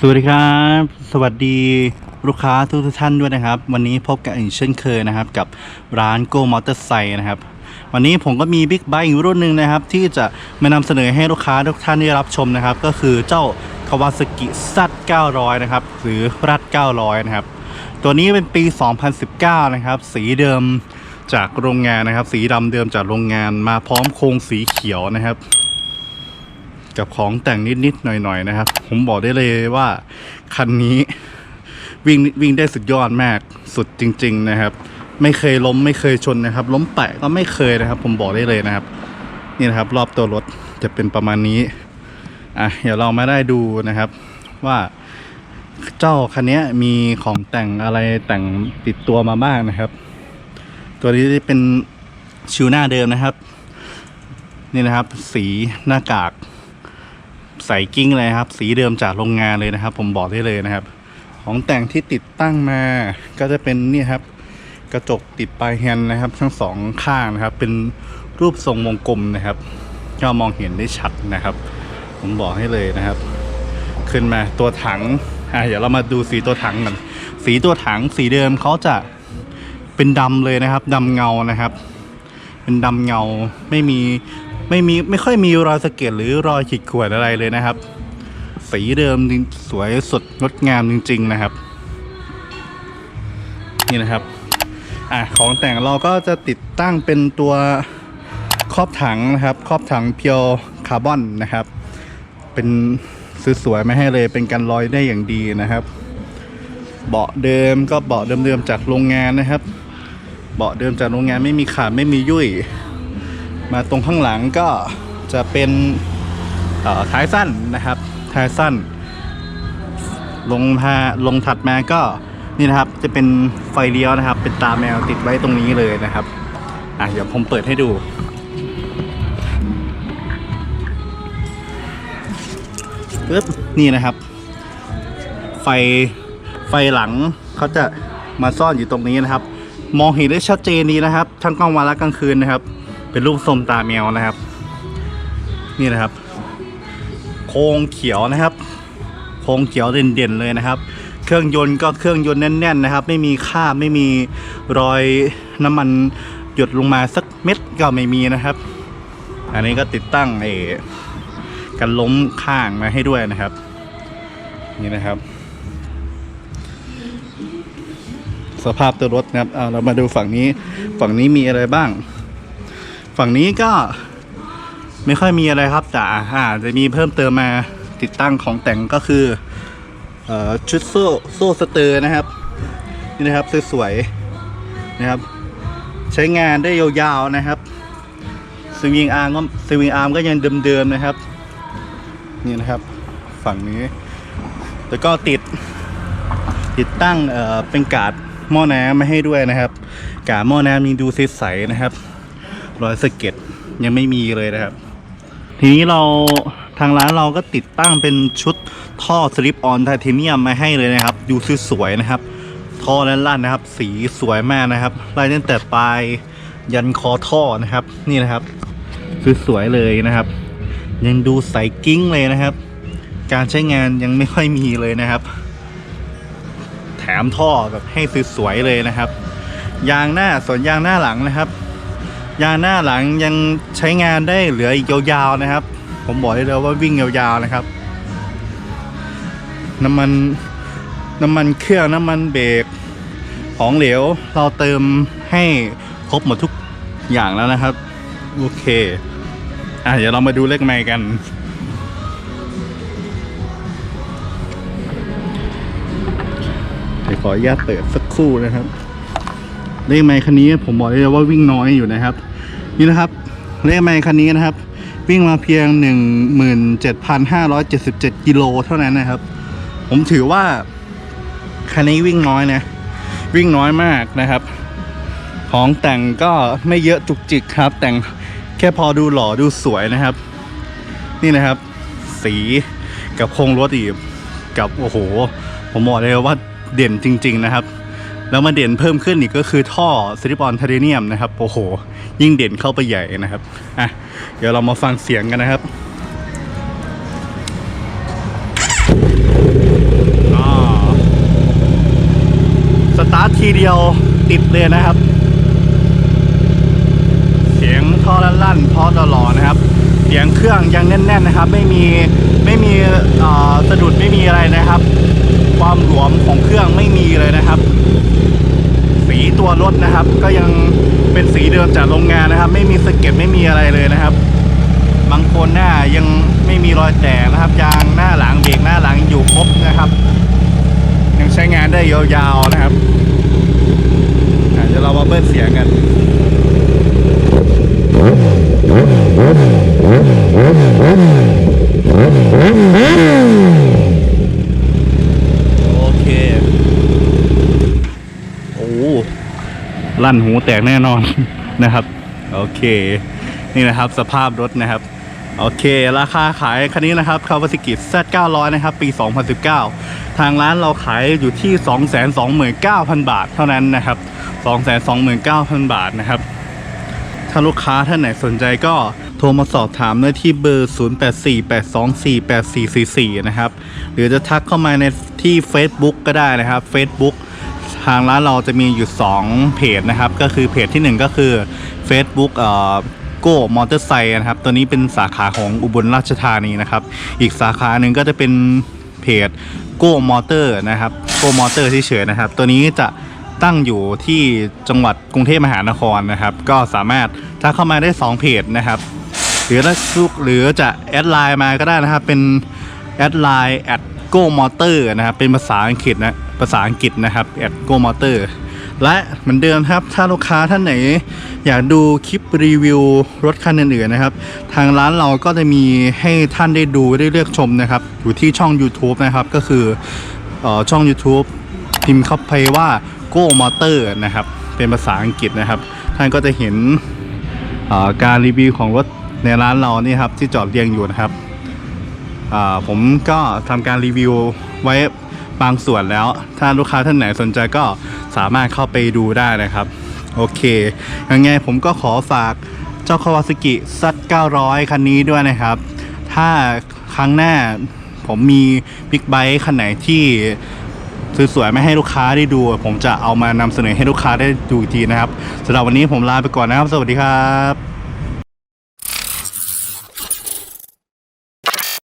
สวัสดีครับ สวัสดีลูกค้าทุกท่านด้วยนะครับ วันนี้พบกันอีกเช่นเคยนะครับ กับร้านโกมอเตอร์ไซค์นะครับ วันนี้ผมก็มีบิ๊กไบค์อีกรุ่นหนึ่งนะครับ ที่จะมานำเสนอให้ลูกค้าทุกท่านได้รับชมนะครับ ก็คือเจ้าคาวาซากิซัด900 นะครับ หรือรัด 900 นะครับ ตัวนี้เป็นปี 2019 นะครับ สีเดิมจากโรงงานนะครับ สีดำเดิมจากโรงงานมาพร้อมโครงสีเขียวนะครับ กับของแต่งนิดๆหน่อยๆนะครับ ผมบอกได้เลยว่า คันนี้วิ่งวิ่งได้สุดยอดมากสุดจริง ๆนะครับ ไม่เคยล้มไม่เคยชนนะครับ ล้มแปะก็ไม่เคยนะครับ ผมบอกได้เลยนะครับ นี่นะครับ รอบตัวรถจะเป็นประมาณนี้อะเดี๋ยวเรามาได้ดูนะครับว่าเจ้าคันนี้มีของแต่งอะไรแต่งติดตัวมาบ้างนะครับ ตัวนี้เป็นชิวหน้าเดิมนะครับ นี่นะครับ สีหน้ากาก ใส่กิ้งเลยครับ สีเดิมจากโรงงานเลยนะครับ ผมบอกได้เลยนะครับ ของแต่งที่ติดตั้งมาก็จะเป็นนี่ครับ กระจกติดปลายแฮนด์นะครับ ทั้งสองข้างนะครับ เป็นรูปทรงวงกลมนะครับก็มองเห็นได้ชัดนะครับ ผมบอกให้เลยนะครับ ขึ้นมาตัวถังอะเดี๋ยวเรามาดูสีตัวถังกันสีตัวถังสีเดิมเขาจะเป็นดำเลยนะครับดำเงานะครับ เป็นดำเงาไม่มี ไม่มีไม่ค่อยมีรอยสะเก็ดหรือรอยขีดข่วนอะไรเลยนะครับ สีเดิมสวยสดงดงามจริง ๆ นะครับ นี่นะครับ อะของแต่งเราก็จะติดตั้งเป็นตัวครอบถังนะครับ ครอบถังเพียวคาร์บอนนะครับ เป็นสวยๆไม่ให้เลยเป็นกันรอยได้อย่างดีนะครับ เบาะเดิมก็เบาะเดิมๆจากโรงงานนะครับ เบาะเดิมจากโรงงานไม่มีขาดไม่มียุ่ย มาตรงข้างหลังก็จะเป็นท้ายสั้นนะครับ ท้ายสั้น ลงมาลงถัดมาก็นี่นะครับจะเป็นไฟเลี้ยวนะครับ เป็นตาแมวติดไว้ตรงนี้เลยนะครับอะเดี๋ยวผมเปิดให้ดูปึ๊บนี่นะครับ ไฟไฟหลังเขาจะมาซ่อนอยู่ตรงนี้นะครับ มองเห็นได้ชัดเจนดีนะครับ ทั้งกลางวันและกลางคืนนะครับ เป็นรูปทรงตาแมวนะครับ นี่นะครับ โครงเขียวนะครับ โครงเขียวเด่นๆเลยนะครับ เครื่องยนต์ก็เครื่องยนต์แน่น ๆ นะครับ ไม่มีคราบไม่มีรอยน้ำมันหยดลงมาสักเม็ดก็ไม่มีนะครับ อันนี้ก็ติดตั้งไอ้กันล้มข้างมาให้ด้วยนะครับ นี่นะครับ สภาพตัวรถนะครับเอาเรามาดูฝั่งนี้ฝั่งนี้มีอะไรบ้าง ฝั่งนี้ก็ไม่ค่อยมีอะไรครับแต่อาจะมีเพิ่มเติมมาติดตั้งของแต่งก็คืออชุดโซ่โซ่สเตอร์นะครับ นี่นะครับสวยๆนะครับ ใช้งานได้ยาวๆนะครับสวิงอาร์มก็สวิงอาร์มก็ยังเดิมๆนะครับ นี่นะครับ ฝั่งนี้ แล้วก็ติดติดตั้งเอ่อเป็นกาดหม้อน้ำมาให้ด้วยนะครับ กาดหม้อน้ำมีดูใสๆนะครับ รอยสะเก็ดยังไม่มีเลยนะครับ ทีนี้เราทางร้านเราก็ติดตั้งเป็นชุดท่อสลิปออนไทเทเนียมมาให้เลยนะครับ ดูสวยๆนะครับ ท่อลั่นๆนะครับ สีสวยมากนะครับไล่ตั้งแต่ปลายยันคอท่อนะครับ นี่นะครับสวยๆเลยนะครับ ยังดูใสกิ้งเลยนะครับ การใช้งานยังไม่ค่อยมีเลยนะครับ แถมท่อแบบให้สวยๆเลยนะครับ ยางหน้าส่วนยางหน้าหลังนะครับ ยางหน้าหลังยังใช้งานได้เหลืออีกยาวๆนะครับ ผมบอกได้เลยว่าวิ่งยาวๆนะครับ น้ำมันน้ำมันเครื่องน้ำมันเบรกของเหลวเราเติมให้ครบหมดทุกอย่างแล้วนะครับ โอเค อะเดี๋ยวเรามาดูเลขไมค์กัน เดี๋ยวขออนุญาตเปิดสักครู่นะครับ เลขไมค์คันนี้ผมบอกเลยว่าวิ่งน้อยอยู่นะครับ นี่นะครับ เลขไมค์คันนี้นะครับ วิ่งมาเพียง 17,577กิโลเท่านั้นนะครับ ผมถือว่าคันนี้วิ่งน้อยนะ วิ่งน้อยมากนะครับ ของแต่งก็ไม่เยอะจุกจิกครับ แต่งแค่พอดูหล่อดูสวยนะครับ นี่นะครับ สีกับโครงรถอีกกับโอ้โห ผมบอกเลยว่าเด่นจริง ๆ นะครับ แล้วมาเด่นเพิ่มขึ้นอีกก็คือท่อซิลิคอนไทเทเนียมนะครับโอ้โห ยิ่งเด่นเข้าไปใหญ่นะครับอะเดี๋ยวเรามาฟังเสียงกันนะครับสตาร์ททีเดียวติดเลยนะครับ เสียงท่อลั่นๆท่อตลอดนะครับ เสียงเครื่องยังแน่น ๆนะครับ ไม่มีไม่มีอ่า ตัวรถนะครับ ก็ยังเป็นสีเดิมจากโรงงานนะครับ ไม่มีสะเก็ดไม่มีอะไรเลยนะครับบางคนหน้ายังไม่มีรอยแตกนะครับ ยางหน้าหลังเบรกหน้าหลังอยู่ครบนะครับ ยังใช้งานได้ยาวๆนะครับเดี๋ยวเรามาเบิ้ลเสียงกันโอเค โอ้ ลั่นหูแตกแน่นอนนะครับ โอเค นี่นะครับสภาพรถนะครับ โอเค ราคาขายคันนี้นะครับคาวาซ a กิ Z900 นะครับ ปี 2019 ทางร้านเราขายอยู่ที่ 229,000 บาทเท่านั้นนะครับ 229,000 บาทนะครับถ้าลูกค้าท่านไหนสนใจก็โทรมาสอบถามได้ที่เบอร์ 0848248444 นะครับ หรือจะทักเข้ามาในที่ Facebook ก็ได้นะครับ Facebook ทางร้านเราจะมีอยู่2เพจนะครับ ก็คือเพจที่ 1 ก็คือ Facebook เอ่อโก้มอเตอร์ไซค์นะครับ ตัวนี้เป็นสาขาของอุบลราชธานีนะครับ อีกสาขาหนึ่งก็จะเป็นเพจโก้มอเตอร์นะครับโก้มอเตอร์เฉยๆนะครับ ตัวนี้จะตั้งอยู่ที่จังหวัดกรุงเทพมหานครนะครับ ก็สามารถทักเข้ามาได้ 2 เพจนะครับ หรือถ้าลูกหรือจะแอดไลน์มาก็ได้นะครับ เป็นแอดไลน์แอด โกมอเตอร์นะครับ เป็นภาษาอังกฤษนะ ภาษาอังกฤษนะครับแอดโกมอเตอร์และเหมือนเดิมครับ ถ้าลูกค้าท่านไหน อยากดูคลิปรีวิวรถคันอื่นๆนะครับ ทางร้านเราก็จะมีให้ท่านได้ดูได้เลือกชมนะครับ อยู่ที่ช่อง YouTube นะครับ ก็คืออช่อง YouTube พิมพ์เข้าไปว่า Go Motor นะครับ เป็นภาษาอังกฤษนะครับ ท่านก็จะเห็นการรีวิวของรถในร้านเรานี่ครับที่จอดเรียงอยู่นะครับ ผมก็ทำการรีวิวไว้บางส่วนแล้ว ถ้าลูกค้าท่านไหนสนใจก็สามารถเข้าไปดูได้นะครับ โอเค ยังไงผมก็ขอฝากเจ้าคาวาซ a กิซัด900 คันนี้ด้วยนะครับ ถ้าครั้งหน้าผมมีบิ๊กไบค์คันไหนที่สวยๆไม่ให้ลูกค้าได้ดู ผมจะเอามานำเสนอให้ลูกค้าได้ดูทีนะครับสำหรับวันนี้ผมลาไปก่อนนะครับ สวัสดีครับ